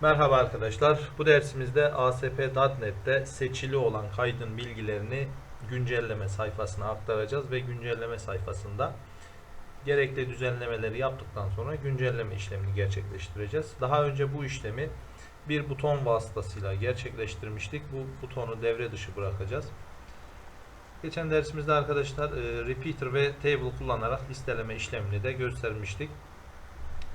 Merhaba arkadaşlar. Bu dersimizde ASP.NET'te seçili olan kaydın bilgilerini güncelleme sayfasına aktaracağız ve güncelleme sayfasında gerekli düzenlemeleri yaptıktan sonra güncelleme işlemini gerçekleştireceğiz. Daha önce bu işlemi bir buton vasıtasıyla gerçekleştirmiştik. Bu butonu devre dışı bırakacağız. Geçen dersimizde arkadaşlar e, repeater ve table kullanarak listeleme işlemini de göstermiştik.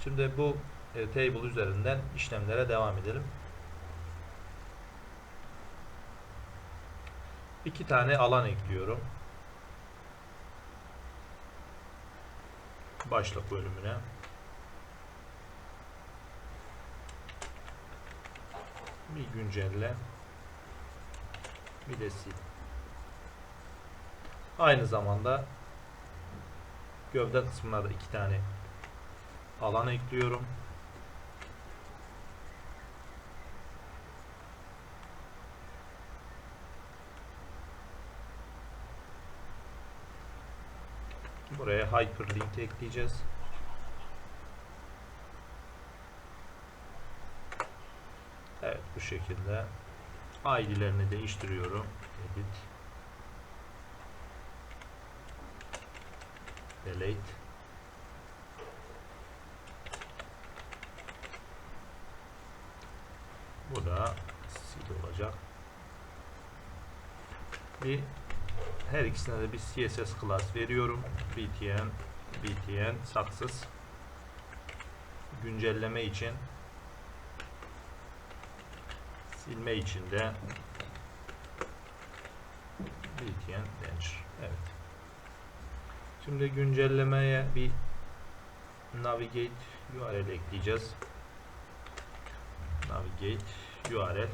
Şimdi bu e, table üzerinden işlemlere devam edelim. İki tane alan ekliyorum. Başlık bölümüne. Bir güncelle. Bir de sil. Aynı zamanda gövde kısmına da iki tane alan ekliyorum. Buraya hyperlink ekleyeceğiz. Evet bu şekilde ID'lerini değiştiriyorum. Edit Delete Bu da sil olacak. Bir her ikisine de bir CSS class veriyorum. btn btn success güncelleme için silme için de btn danger. Evet. Şimdi güncellemeye bir navigate URL ekleyeceğiz. Navigate URL.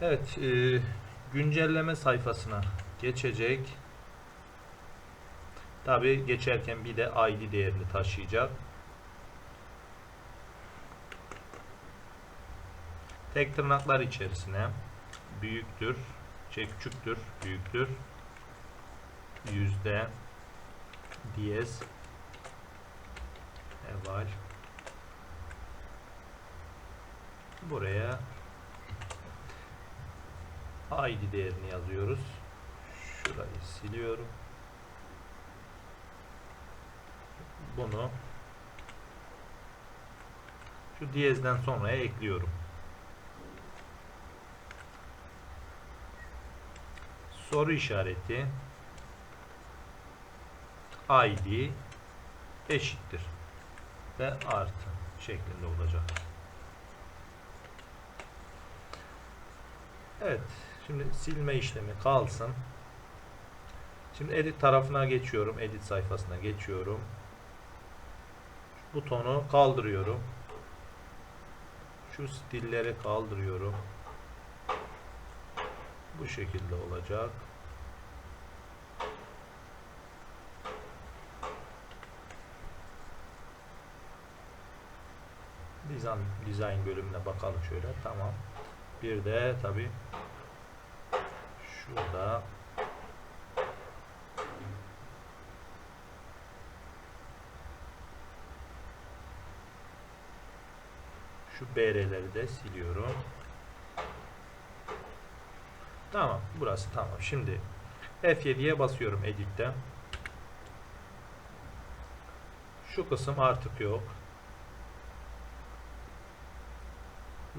Evet, e, güncelleme sayfasına geçecek. Tabi geçerken bir de ID değerini taşıyacak. Tek tırnaklar içerisine büyüktür, şey küçüktür, büyüktür, yüzde, diyez, eval, buraya ID değerini yazıyoruz. Şurayı siliyorum. Bunu şu diyezden sonraya ekliyorum. Soru işareti ID eşittir ve artı şeklinde olacak. Evet. Şimdi silme işlemi kalsın. Şimdi edit tarafına geçiyorum. Edit sayfasına geçiyorum. Butonu kaldırıyorum. Şu stilleri kaldırıyorum. Bu şekilde olacak. Design, design bölümüne bakalım şöyle. Tamam. Bir de tabi şurada şu BR'leri de siliyorum. Tamam. Burası tamam. Şimdi F7'ye basıyorum Edit'te. Şu kısım artık yok.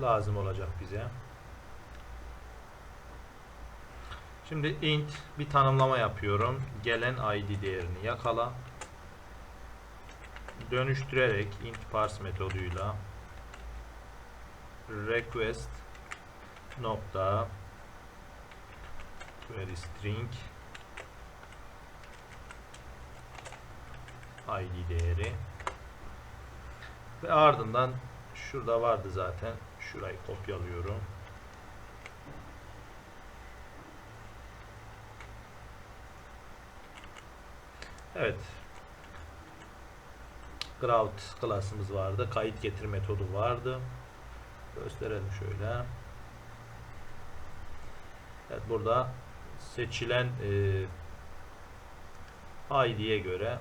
lazım olacak bize. Şimdi int bir tanımlama yapıyorum. Gelen id değerini yakala. Dönüştürerek int parse metoduyla request nokta query string id değeri ve ardından şurada vardı zaten Şurayı kopyalıyorum. Evet. Grout klasımız vardı. Kayıt getir metodu vardı. Gösterelim şöyle. Evet burada seçilen e, ID'ye göre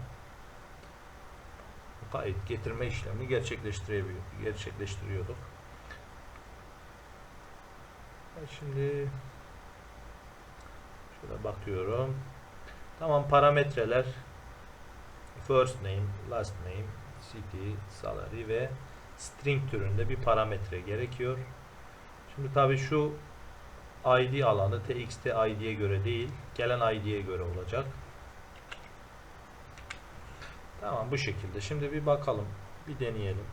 kayıt getirme gerçekleştirebiliyor, gerçekleştiriyorduk. Şimdi şöyle bakıyorum. Tamam parametreler first name, last name, city, salary ve string türünde bir parametre gerekiyor. Şimdi tabi şu ID alanı txt id'ye göre değil, gelen id'ye göre olacak. Tamam bu şekilde. Şimdi bir bakalım. Bir deneyelim.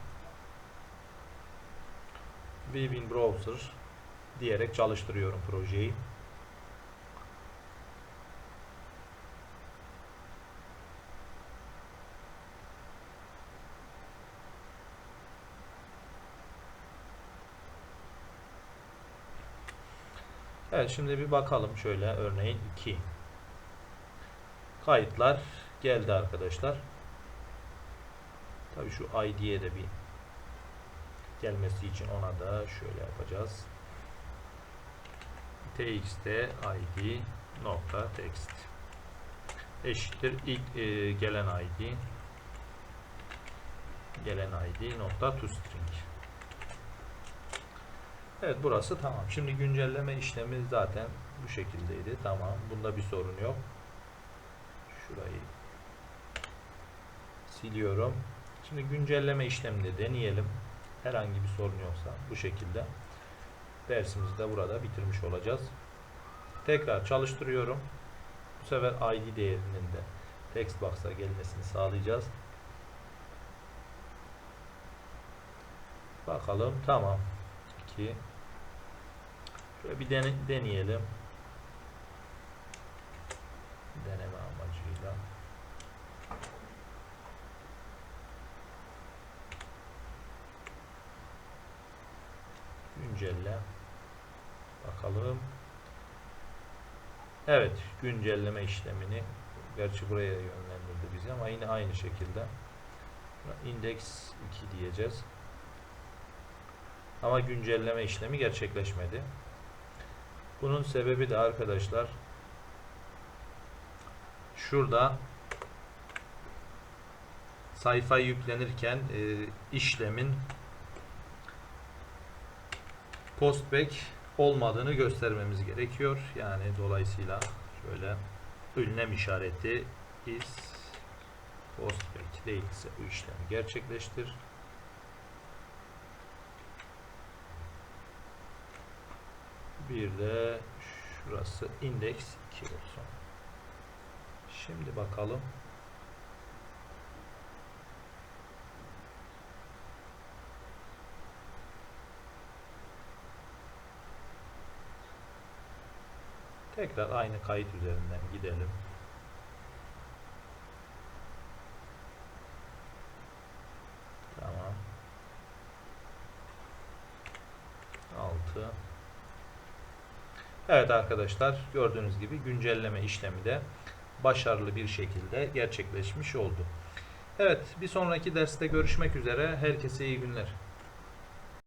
Weaving Browser diyerek çalıştırıyorum projeyi. Evet şimdi bir bakalım şöyle örneğin 2 kayıtlar geldi arkadaşlar. Tabii şu ID'ye de bir gelmesi için ona da şöyle yapacağız. txt id nokta text eşittir ilk e, gelen id gelen id nokta toString Evet burası tamam. Şimdi güncelleme işlemi zaten bu şekildeydi. Tamam. Bunda bir sorun yok. Şurayı siliyorum. Şimdi güncelleme işlemini deneyelim. Herhangi bir sorun yoksa bu şekilde dersimizi de burada bitirmiş olacağız. Tekrar çalıştırıyorum. Bu sefer ID değerinin de text box'a gelmesini sağlayacağız. Bakalım. Tamam. 2 Şöyle bir dene, deneyelim. Deneme amacıyla. Güncelle. Bakalım. Evet, güncelleme işlemini gerçi buraya yönlendirdi bizi ama yine aynı şekilde index 2 diyeceğiz. Ama güncelleme işlemi gerçekleşmedi. Bunun sebebi de arkadaşlar şurada sayfa yüklenirken e, işlemin postback olmadığını göstermemiz gerekiyor. Yani dolayısıyla şöyle ünlem işareti is postback değilse bu işlemi gerçekleştir. Bir de şurası index 2 olsun. Şimdi bakalım. Tekrar aynı kayıt üzerinden gidelim. Tamam. 6 Evet arkadaşlar gördüğünüz gibi güncelleme işlemi de başarılı bir şekilde gerçekleşmiş oldu. Evet bir sonraki derste görüşmek üzere. Herkese iyi günler.